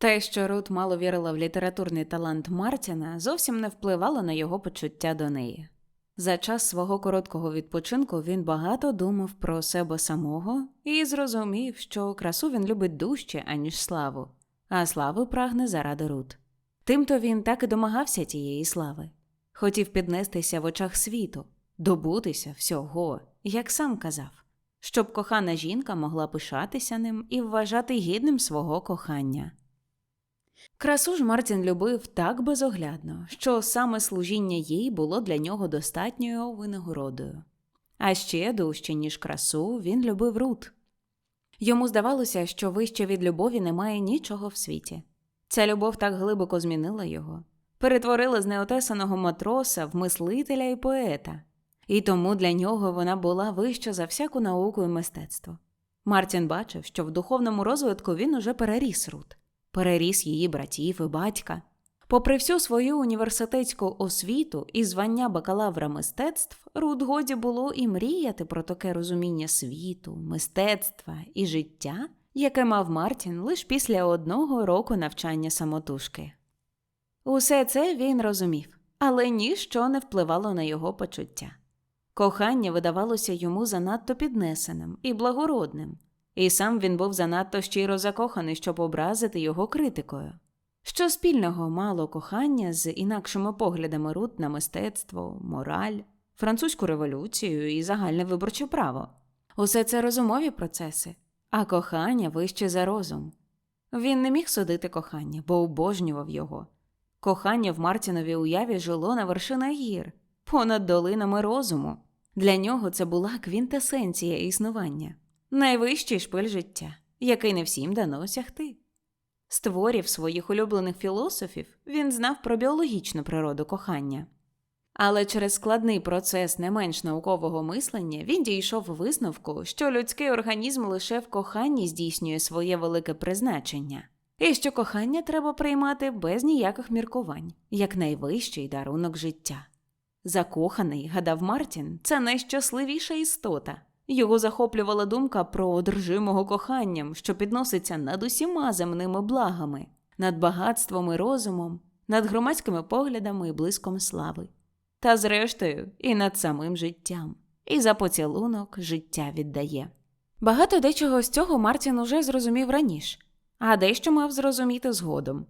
Те, що Рут мало вірила в літературний талант Мартіна, зовсім не впливало на його почуття до неї. За час свого короткого відпочинку він багато думав про себе самого і зрозумів, що красу він любить дужче, аніж славу, а слави прагне заради Рут. Тимто він так і домагався тієї слави. Хотів піднестися в очах світу, добутися всього, як сам казав, щоб кохана жінка могла пишатися ним і вважати гідним свого кохання. Красу ж Мартін любив так безоглядно, що саме служіння їй було для нього достатньою винагородою. А ще дужче, ніж красу, він любив Рут. Йому здавалося, що вище від любові немає нічого в світі. Ця любов так глибоко змінила його, перетворила з неотесаного матроса в мислителя і поета, і тому для нього вона була вища за всяку науку і мистецтво. Мартін бачив, що в духовному розвитку він уже переріс Рут переріс її братів і батька. Попри всю свою університетську освіту і звання бакалавра мистецтв, Рут годі було і мріяти про таке розуміння світу, мистецтва і життя, яке мав Мартін лише після одного року навчання самотужки. Усе це він розумів, але ніщо не впливало на його почуття. Кохання видавалося йому занадто піднесеним і благородним, і сам він був занадто щиро закоханий, щоб образити його критикою. Що спільного мало кохання з інакшими поглядами Рут на мистецтво, мораль, французьку революцію і загальне виборче право. Усе це розумові процеси, а кохання вище за розум. Він не міг судити кохання, бо обожнював його. Кохання в Мартіновій уяві жило на вершинах гір, понад долинами розуму. Для нього це була квінтесенція існування найвищий шпиль життя, який не всім дано осягти. З своїх улюблених філософів він знав про біологічну природу кохання. Але через складний процес не менш наукового мислення він дійшов висновку, що людський організм лише в коханні здійснює своє велике призначення, і що кохання треба приймати без ніяких міркувань, як найвищий дарунок життя. Закоханий, гадав Мартін, це найщасливіша істота, його захоплювала думка про одержимого коханням, що підноситься над усіма земними благами, над багатством і розумом, над громадськими поглядами і блиском слави, та, зрештою, і над самим життям, і за поцілунок життя віддає. Багато дечого з цього Мартін уже зрозумів раніше, а дещо мав зрозуміти згодом.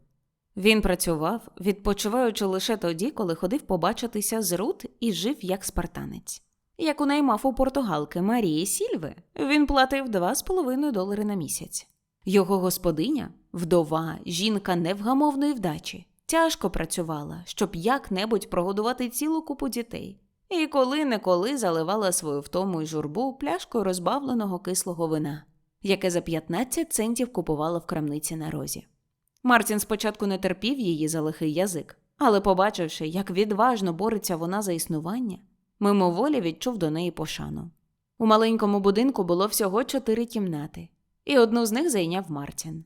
Він працював, відпочиваючи лише тоді, коли ходив побачитися з Рут і жив як спартанець яку наймав у португалки Марії Сільви, він платив 2,5 долари на місяць. Його господиня, вдова, жінка невгамовної вдачі, тяжко працювала, щоб як-небудь прогодувати цілу купу дітей, і коли-неколи заливала свою втому й журбу пляшкою розбавленого кислого вина, яке за 15 центів купувала в крамниці на розі. Мартін спочатку не терпів її за лихий язик, але, побачивши, як відважно бореться вона за існування, мимоволі відчув до неї пошану. У маленькому будинку було всього чотири кімнати, і одну з них зайняв Мартін.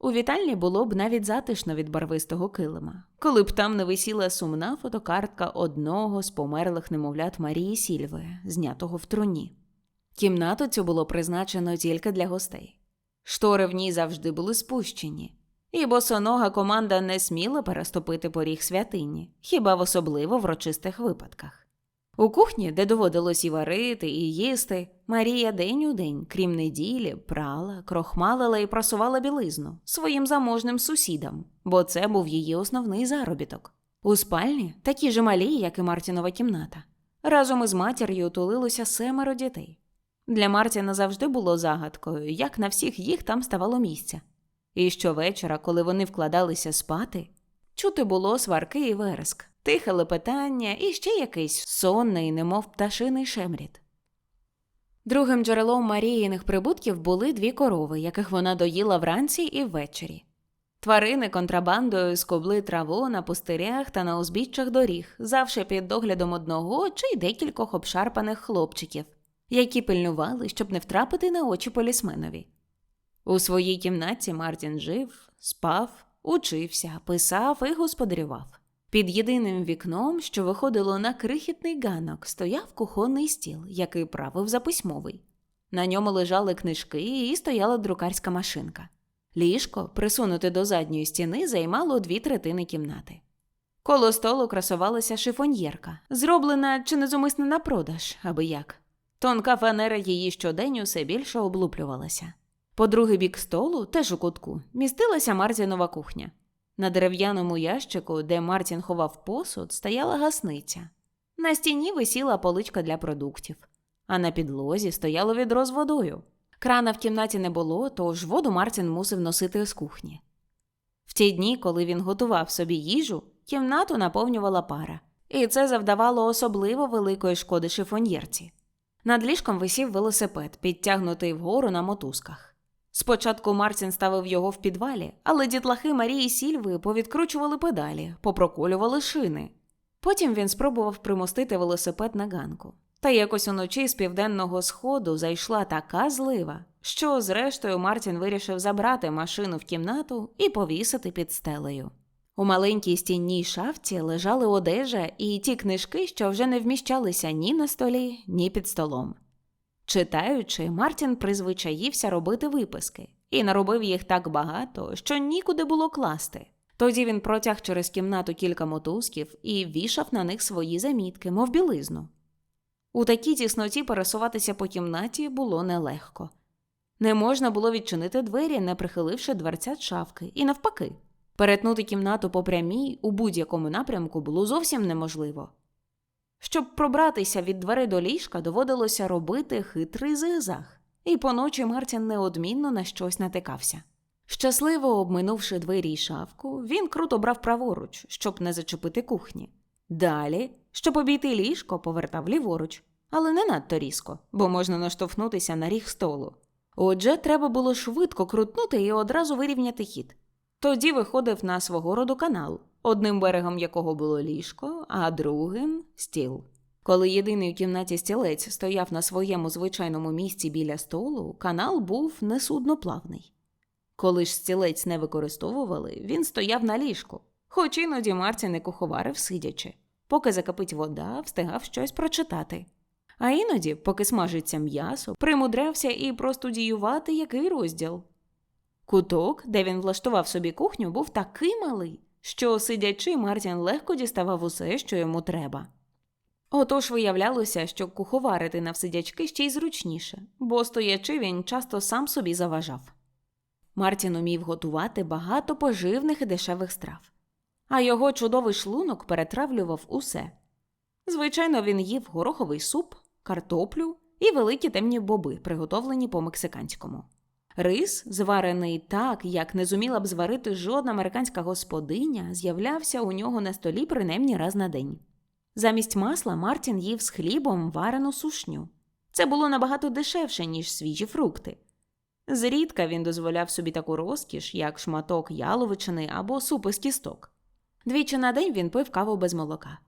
У вітальні було б навіть затишно від барвистого килима, коли б там не висіла сумна фотокартка одного з померлих немовлят Марії Сільви, знятого в труні. Кімнату цю було призначено тільки для гостей. Штори в ній завжди були спущені, і босонога команда не сміла переступити поріг святині, хіба в особливо врочистих випадках. У кухні, де доводилось і варити, і їсти, Марія день у день, крім неділі, прала, крохмалила і прасувала білизну своїм заможним сусідам, бо це був її основний заробіток. У спальні, такі ж малі, як і Мартінова кімната, разом із матір'ю тулилося семеро дітей. Для Мартіна завжди було загадкою, як на всіх їх там ставало місця. І щовечора, коли вони вкладалися спати, чути було сварки і вереск тихе лепетання і ще якийсь сонний, немов пташиний шемріт. Другим джерелом Маріїних прибутків були дві корови, яких вона доїла вранці і ввечері. Тварини контрабандою скобли траву на пустирях та на узбіччях доріг, завше під доглядом одного чи й декількох обшарпаних хлопчиків, які пильнували, щоб не втрапити на очі полісменові. У своїй кімнаті Мартін жив, спав, учився, писав і господарював. Під єдиним вікном, що виходило на крихітний ганок, стояв кухонний стіл, який правив за письмовий. На ньому лежали книжки і стояла друкарська машинка. Ліжко, присунуте до задньої стіни, займало дві третини кімнати. Коло столу красувалася шифоньєрка, зроблена чи незумисне на продаж, аби як. Тонка фанера її щодень усе більше облуплювалася. По другий бік столу, теж у кутку, містилася Мартінова кухня. На дерев'яному ящику, де Мартін ховав посуд, стояла гасниця. На стіні висіла поличка для продуктів, а на підлозі стояло відро з водою. Крана в кімнаті не було, тож воду Мартін мусив носити з кухні. В ті дні, коли він готував собі їжу, кімнату наповнювала пара, і це завдавало особливо великої шкоди шифоньєрці. Над ліжком висів велосипед, підтягнутий вгору на мотузках. Спочатку Мартін ставив його в підвалі, але дітлахи Марії Сільви повідкручували педалі, попроколювали шини. Потім він спробував примостити велосипед на ганку. Та якось уночі з південного сходу зайшла така злива, що, зрештою, Мартін вирішив забрати машину в кімнату і повісити під стелею. У маленькій стінній шафці лежали одежа і ті книжки, що вже не вміщалися ні на столі, ні під столом. Читаючи, Мартін призвичаївся робити виписки і наробив їх так багато, що нікуди було класти. Тоді він протяг через кімнату кілька мотузків і вішав на них свої замітки, мов білизну. У такій тісноті пересуватися по кімнаті було нелегко. Не можна було відчинити двері, не прихиливши дверцят шафки, і навпаки, перетнути кімнату по прямій у будь-якому напрямку було зовсім неможливо. Щоб пробратися від дверей до ліжка, доводилося робити хитрий зигзаг, і поночі Мартін неодмінно на щось натикався. Щасливо обминувши двері й шафку, він круто брав праворуч, щоб не зачепити кухні. Далі, щоб обійти ліжко, повертав ліворуч, але не надто різко, бо можна наштовхнутися на ріг столу. Отже, треба було швидко крутнути і одразу вирівняти хід. Тоді виходив на свого роду канал, одним берегом якого було ліжко, а другим стіл. Коли єдиний у кімнаті стілець стояв на своєму звичайному місці біля столу, канал був несудноплавний. Коли ж стілець не використовували, він стояв на ліжку, хоч іноді Мартін і куховарив сидячи. Поки закипить вода, встигав щось прочитати. А іноді, поки смажиться м'ясо, примудрявся і простудіювати який розділ. Куток, де він влаштував собі кухню, був такий малий, що, сидячи, Мартін легко діставав усе, що йому треба. Отож виявлялося, що куховарити навсидячки ще й зручніше, бо стоячи він часто сам собі заважав. Мартін умів готувати багато поживних і дешевих страв, а його чудовий шлунок перетравлював усе. Звичайно, він їв гороховий суп, картоплю і великі темні боби, приготовлені по мексиканському. Рис, зварений так, як не зуміла б зварити жодна американська господиня, з'являвся у нього на столі принаймні раз на день. Замість масла Мартін їв з хлібом варену сушню. Це було набагато дешевше, ніж свіжі фрукти. Зрідка він дозволяв собі таку розкіш, як шматок яловичини або суп із кісток. Двічі на день він пив каву без молока.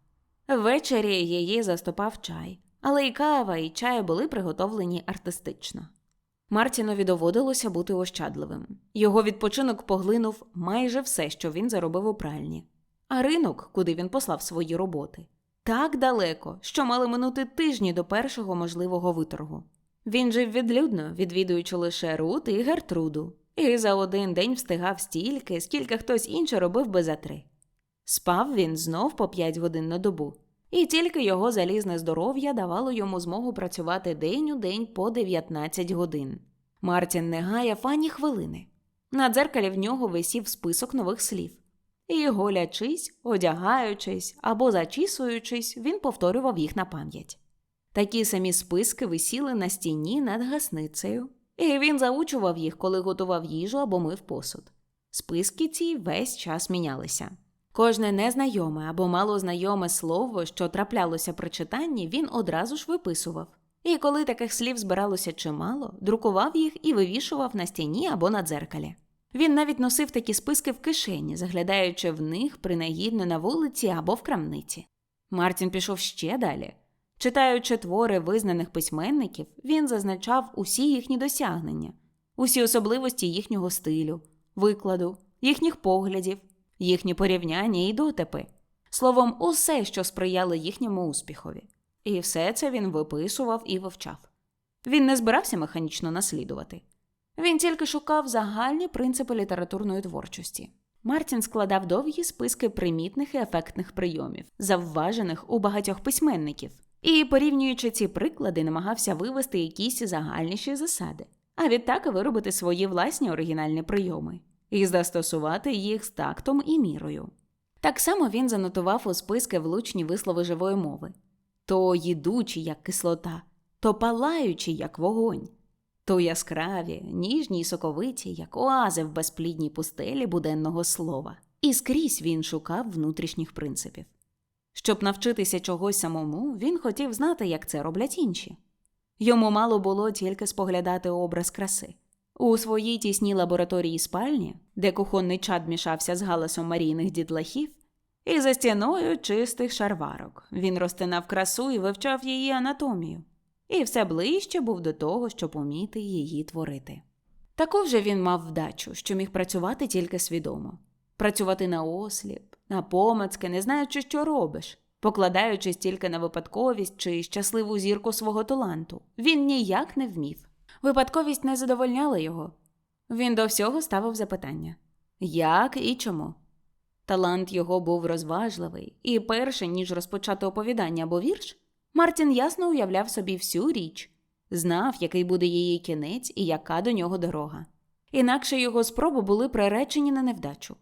Ввечері її заступав чай, але і кава, і чай були приготовлені артистично. Мартінові доводилося бути ощадливим. Його відпочинок поглинув майже все, що він заробив у пральні. А ринок, куди він послав свої роботи, так далеко, що мали минути тижні до першого можливого виторгу. Він жив відлюдно, відвідуючи лише Рут і Гертруду, і за один день встигав стільки, скільки хтось інший робив би за три. Спав він знов по п'ять годин на добу, і тільки його залізне здоров'я давало йому змогу працювати день у день по 19 годин. Мартін не гаяв ані хвилини. На дзеркалі в нього висів список нових слів. І, голячись, одягаючись або зачісуючись, він повторював їх на пам'ять. Такі самі списки висіли на стіні над гасницею, і він заучував їх, коли готував їжу або мив посуд. Списки ці весь час мінялися. Кожне незнайоме або малознайоме слово, що траплялося при читанні, він одразу ж виписував. І коли таких слів збиралося чимало, друкував їх і вивішував на стіні або на дзеркалі. Він навіть носив такі списки в кишені, заглядаючи в них принагідно на вулиці або в крамниці. Мартін пішов ще далі. Читаючи твори визнаних письменників, він зазначав усі їхні досягнення, усі особливості їхнього стилю, викладу, їхніх поглядів, їхні порівняння і дотипи, словом, усе, що сприяло їхньому успіхові. І все це він виписував і вивчав. Він не збирався механічно наслідувати. Він тільки шукав загальні принципи літературної творчості. Мартін складав довгі списки примітних і ефектних прийомів, завважених у багатьох письменників, і, порівнюючи ці приклади, намагався вивести якісь загальніші засади, а відтак виробити свої власні оригінальні прийоми і застосувати їх з тактом і мірою. Так само він занотував у списки влучні вислови живої мови то їдучі, як кислота, то палаючі, як вогонь, то яскраві, ніжні й соковиті, як оази в безплідній пустелі буденного слова. І скрізь він шукав внутрішніх принципів. Щоб навчитися чогось самому, він хотів знати, як це роблять інші. Йому мало було тільки споглядати образ краси. У своїй тісній лабораторії спальні, де кухонний чад мішався з галасом марійних дітлахів, і за стіною чистих шарварок він розтинав красу і вивчав її анатомію, і все ближче був до того, щоб уміти її творити. Таку вже він мав вдачу, що міг працювати тільки свідомо, працювати на осліп, на помацки, не знаючи, що робиш, покладаючись тільки на випадковість чи щасливу зірку свого таланту. Він ніяк не вмів. Випадковість не задовольняла його. Він до всього ставив запитання як і чому. Талант його був розважливий, і перше, ніж розпочати оповідання або вірш, Мартін ясно уявляв собі всю річ, знав, який буде її кінець і яка до нього дорога. Інакше його спроби були приречені на невдачу.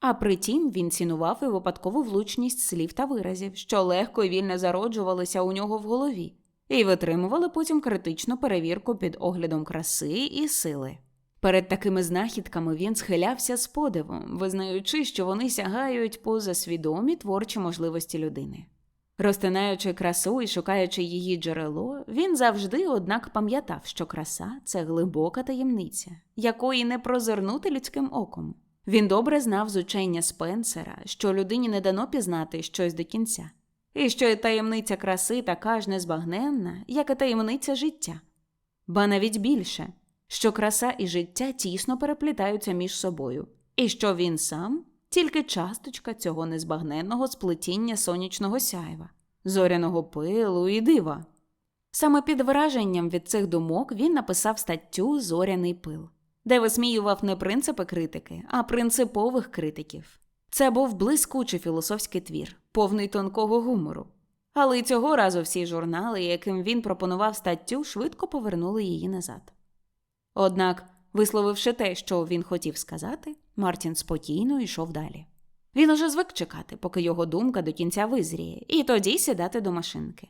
А притім він цінував і випадкову влучність слів та виразів, що легко і вільно зароджувалися у нього в голові, і витримували потім критичну перевірку під оглядом краси і сили. Перед такими знахідками він схилявся з подивом, визнаючи, що вони сягають поза свідомі творчі можливості людини. Розтинаючи красу і шукаючи її джерело, він завжди, однак, пам'ятав, що краса це глибока таємниця, якої не прозирнути людським оком. Він добре знав з учення Спенсера, що людині не дано пізнати щось до кінця, і що таємниця краси така ж незбагненна, як і таємниця життя. Ба навіть більше що краса і життя тісно переплітаються між собою, і що він сам тільки часточка цього незбагненного сплетіння сонячного сяйва, зоряного пилу і дива. Саме під враженням від цих думок він написав статтю Зоряний пил, де висміював не принципи критики, а принципових критиків. Це був блискучий філософський твір, повний тонкого гумору. Але й цього разу всі журнали, яким він пропонував статтю, швидко повернули її назад. Однак, висловивши те, що він хотів сказати, Мартін спокійно йшов далі. Він уже звик чекати, поки його думка до кінця визріє, і тоді сідати до машинки.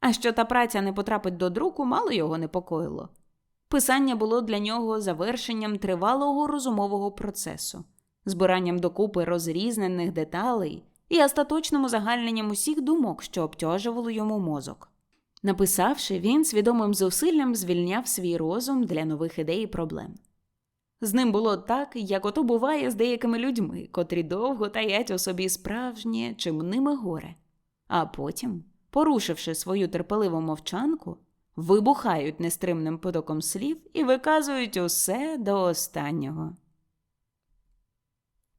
А що та праця не потрапить до друку, мало його непокоїло. Писання було для нього завершенням тривалого розумового процесу, збиранням докупи розрізнених деталей і остаточним узагальненням усіх думок, що обтяжували йому мозок. Написавши, він свідомим зусиллям звільняв свій розум для нових ідей і проблем. З ним було так, як ото буває з деякими людьми, котрі довго таять у собі справжнє чи мними горе, а потім, порушивши свою терпеливу мовчанку, вибухають нестримним потоком слів і виказують усе до останнього.